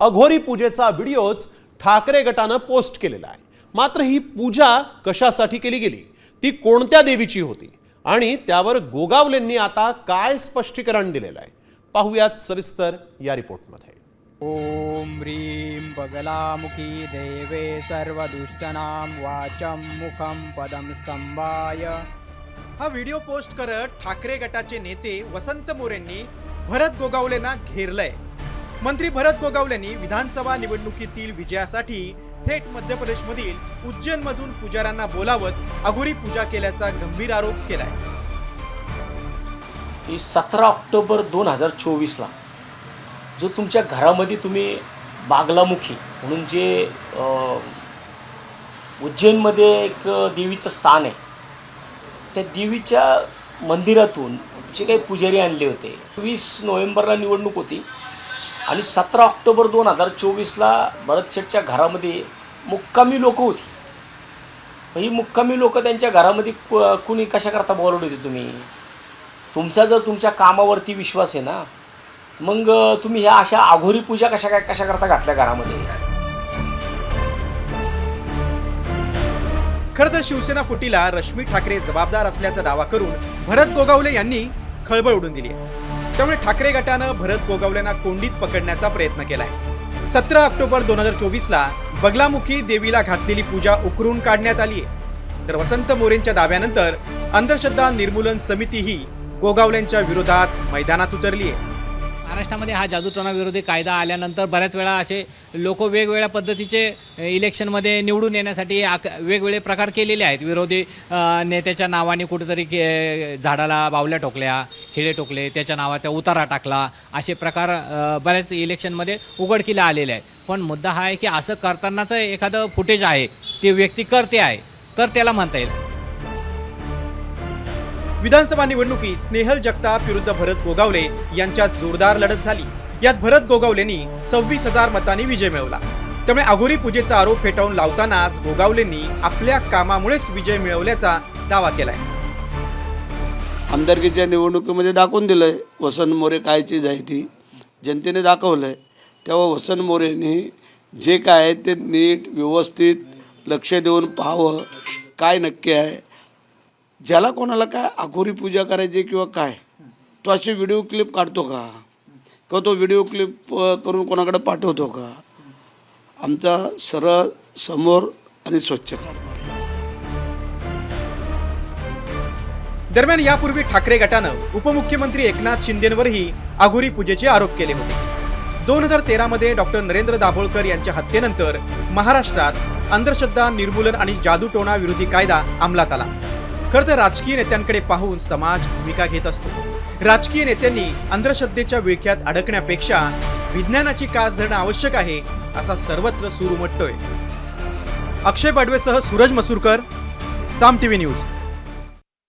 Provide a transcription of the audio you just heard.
अघोरी पूजेचा व्हिडिओच ठाकरे गटानं पोस्ट केलेला आहे. मात्र ही पूजा कशासाठी केली गेली? ती कोणत्या देवीची होती? आणि त्यावर गोगावलेंनी आता काय स्पष्टीकरण दिलेलं आहे? पाहुयात सविस्तर या रिपोर्टमध्ये. ॐ ह्रीं बगलामुखी देवे सर्वदुष्टनां वाचं मुखं पदं स्तंभाय. हा व्हिडिओ पोस्ट करत ठाकरे गटाचे नेते वसंत मोरेंनी भरत गोगावलेंना घेरलंय. मंत्री भरत गोगावलेंनी विधानसभा निवडणुकीतील विजयासाठी थेट मध्य प्रदेशमधील उज्जैनमधून पुजाऱ्यांना बोलावत अघोरी पूजा केल्याचा गंभीर आरोप केलाय. सतरा ऑक्टोबर दोन हजार चोवीसला जो तुमच्या घरामध्ये तुम्ही बागलामुखी म्हणून जे उज्जैनमध्ये एक देवीचं स्थान आहे त्या देवीच्या मंदिरातून जे काही पुजारी आणले होते वीस नोव्हेंबरला निवडणूक होती. आणि सतरा ऑक्टोबर दोन हजार चोवीसला भरतशेठच्या घरामध्ये मुक्कामी लोक होती. ही मुक्कामी लोक त्यांच्या घरामध्ये कु- कुणी कशाकरता बोलवले होते तुम्ही? तुमचा जर तुमच्या कामावरती विश्वास आहे ना मग तुम्ही ह्या अशा आघोरी पूजा कशा काय कशा करता घातल्या घरामध्ये? खरं तर शिवसेना फुटीला रश्मी ठाकरे जबाबदार असल्याचा दावा करून भरत गोगावले यांनी खळबळ उडून दिली आहे. त्यामुळे ठाकरे गटानं भरत गोगावलेंना कोंडीत पकडण्याचा प्रयत्न केलाय. सतरा ऑक्टोबर दोन हजार चोवीसला बगलामुखी देवीला घातलेली पूजा उकरून काढण्यात आली आहे तर वसंत मोरेंच्या दाव्यानंतर अंधश्रद्धा निर्मूलन समितीही गोगावल्यांच्या गोगावलेंच्या विरोधात मैदानात उतरली आहे महाराष्ट्रामध्ये हा जादूटोणाविरोधी कायदा आल्यानंतर बऱ्याच वेळा असे लोक वेगवेगळ्या पद्धतीचे इलेक्शनमध्ये निवडून येण्यासाठी आक वेगवेगळे प्रकार केलेले आहेत. विरोधी नेत्याच्या नावाने कुठेतरी के झाडाला बावल्या टोकल्या खिळे टोकले त्याच्या नावाचा उतारा टाकला असे प्रकार बऱ्याच इलेक्शनमध्ये उघडकीला आलेले आहेत. पण मुद्दा हा आहे की असं करतानाचं एखादं फुटेज आहे ते व्यक्ती करते आहे तर त्याला म्हणता येईल. विधानसभा निवडणुकीत स्नेहल जगताप विरुद्ध भरत गोगावले यांच्यात जोरदार लढत झाली. यात भरत गोगावलेंनी सव्वीस हजार मतांनी विजय मिळवला. त्यामुळे अघोरी पूजेचा आरोप फेटाळून लावतानाच गोगावलेंनी आपल्या कामामुळेच विजय मिळवल्याचा दावा केलाय. आमदारकीच्या निवडणुकीमध्ये दाखवून दिलं आहे वसंत मोरे काय चीज आहे ती जनतेने दाखवलं आहे तेव्हा वसंत मोरेने जे काय आहे ते नीट व्यवस्थित लक्ष देऊन पाहावं काय नक्की आहे ज्याला कोणाला काय अघोरी पूजा करायची किंवा काय तो अशी व्हिडिओ क्लिप काढतो का? किंवा तो व्हिडिओ क्लिप करून कोणाकडे पाठवतो का? आमचा सरळ समोर आणि स्वच्छ कारभार दरम्यान यापूर्वी ठाकरे गटानं उपमुख्यमंत्री एकनाथ शिंदेंवरही आघोरी पूजेचे आरोप केले होते. दोन हजार तेरामध्ये डॉक्टर नरेंद्र दाभोळकर यांच्या हत्येनंतर महाराष्ट्रात अंधश्रद्धा निर्मूलन आणि जादूटोणा विरोधी कायदा अंमलात आला. खरं तर राजकीय नेत्यांकडे पाहून समाज भूमिका घेत असतो. राजकीय नेत्यांनी अंधश्रद्धेच्या विळख्यात अडकण्यापेक्षा विज्ञानाची कास धरणं आवश्यक आहे असा सर्वत्र सूर उमटतोय. अक्षय बडवेसह सूरज मसूरकर साम टीव्ही न्यूज.